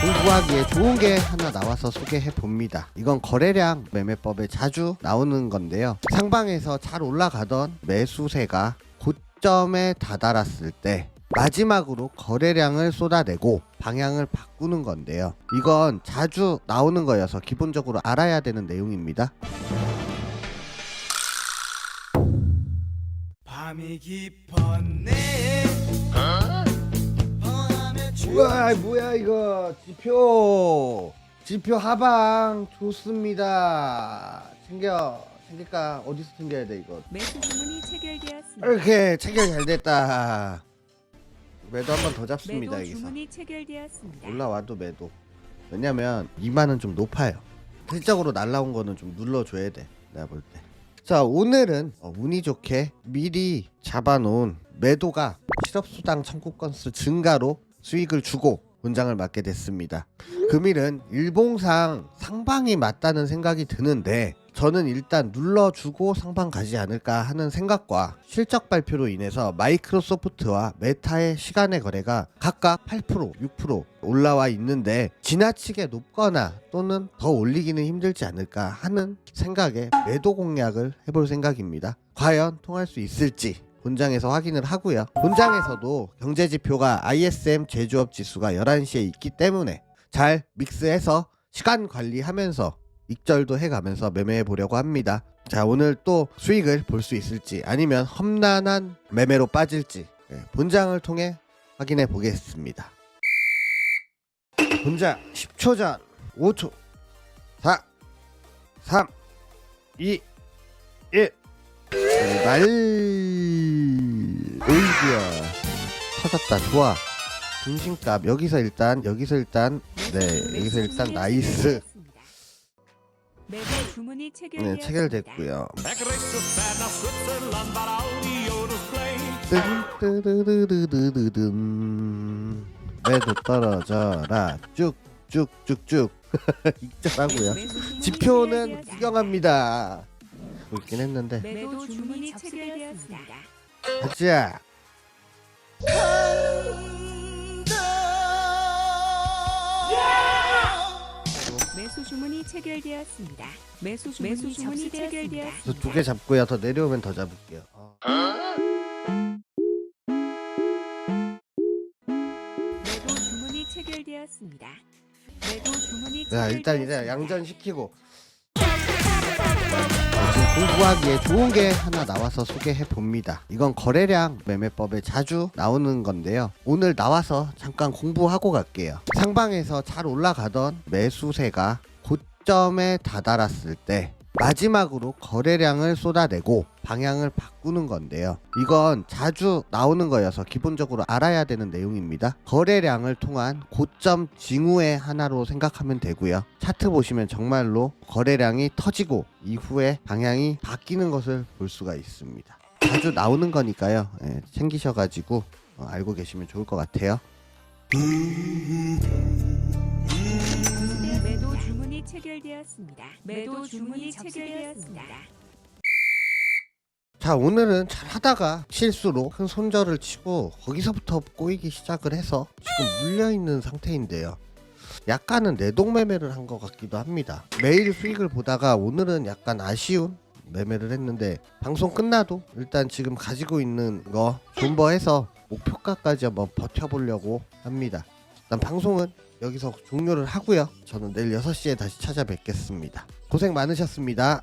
공부하기에 좋은 게 하나 나와서 소개해 봅니다. 이건 거래량 매매법에 자주 나오는 건데요. 상방에서 잘 올라가던 매수세가 고점에 다다랐을 때 마지막으로 거래량을 쏟아내고 방향을 바꾸는 건데요. 이건 자주 나오는 거여서 기본적으로 알아야 되는 내용입니다. 밤이 깊었네 우와 뭐야 이거? 지표. 지표 하방. 좋습니다. 챙겨 챙길까? 어디서 챙겨야 돼 이거? 매수 주문이 체결되었습니다. 이렇게 체결 잘 됐다. 매도 한 번 더 잡습니다 매도 여기서. 주문이 체결되었습니다. 올라와도 매도. 왜냐면 2만은 좀 높아요. 실적으로 날라온 거는 좀 눌러줘야 돼 내가 볼때자 오늘은 어, 운이 좋게 미리 잡아놓은 매도가 실업수당 청구 건수 증가로 수익을 주고 본장을 맞게 됐습니다. 금일은 일봉상 상방이 맞다는 생각이 드는데 저는 일단 눌러주고 상방 가지 않을까 하는 생각과 실적 발표로 인해서 마이크로소프트와 메타의 시간의 거래가 각각 8% 6% 올라와 있는데 지나치게 높거나 또는 더 올리기는 힘들지 않을까 하는 생각에 매도 공략을 해볼 생각입니다. 과연 통할 수 있을지 본장에서 확인을 하고요. 본장에서도 경제 지표가 ISM 제조업 지수가 11시에 있기 때문에 잘 믹스해서 시간 관리하면서 익절도 해가면서 매매해 보려고 합니다. 자, 오늘 또 수익을 볼 수 있을지 아니면 험난한 매매로 빠질지 예, 본장을 통해 확인해 보겠습니다. 본장 10초 전 5초 4 3 2 1날 오이디야. 터졌다. 좋아. 중심값. 여기서 일단 여기서 일단 네 여기서 일단 나이스. 네. 체결됐고요. 뜨르르르르르든 매도 떨어져라. 쭉쭉쭉쭉. 익절하고요. 지표는. 구경합니다. 보이긴 했는데. 매도 주문이 체결되었습니다. 가자 매수 주문이 체결되었습니다. 매수 주문이, 매수 주문이 체결되었습니다. 두개 잡고요 더 내려오면 더 잡을게요 어. 매도 주문이 체결되었습니다. 매도 주문이 자 일단 이제 체결되었습니다. 양전 시키고 공부하기에 좋은 게 하나 나와서 소개해 봅니다. 이건 거래량 매매법에 자주 나오는 건데요. 오늘 나와서 잠깐 공부하고 갈게요. 상방에서 잘 올라가던 매수세가 고점에 다다랐을 때 마지막으로 거래량을 쏟아내고 방향을 바꾸는 건데요. 이건 자주 나오는 거여서 기본적으로 알아야 되는 내용입니다. 거래량을 통한 고점 징후의 하나로 생각하면 되고요. 차트 보시면 정말로 거래량이 터지고 이후에 방향이 바뀌는 것을 볼 수가 있습니다. 자주 나오는 거니까요. 예, 챙기셔가지고 어, 알고 계시면 좋을 것 같아요. 체결되었습니다. 매도 주문이 체결되었습니다. 자 오늘은 잘 하다가 실수로 큰 손절을 치고 거기서부터 꼬이기 시작을 해서 지금 물려있는 상태인데요 약간은 내동매매를 한 것 같기도 합니다 매일 수익을 보다가 오늘은 약간 아쉬운 매매를 했는데 방송 끝나도 일단 지금 가지고 있는 거 존버해서 목표가까지 한번 버텨보려고 합니다 일단 방송은 여기서 종료를 하고요. 저는 내일 6시에 다시 찾아뵙겠습니다. 고생 많으셨습니다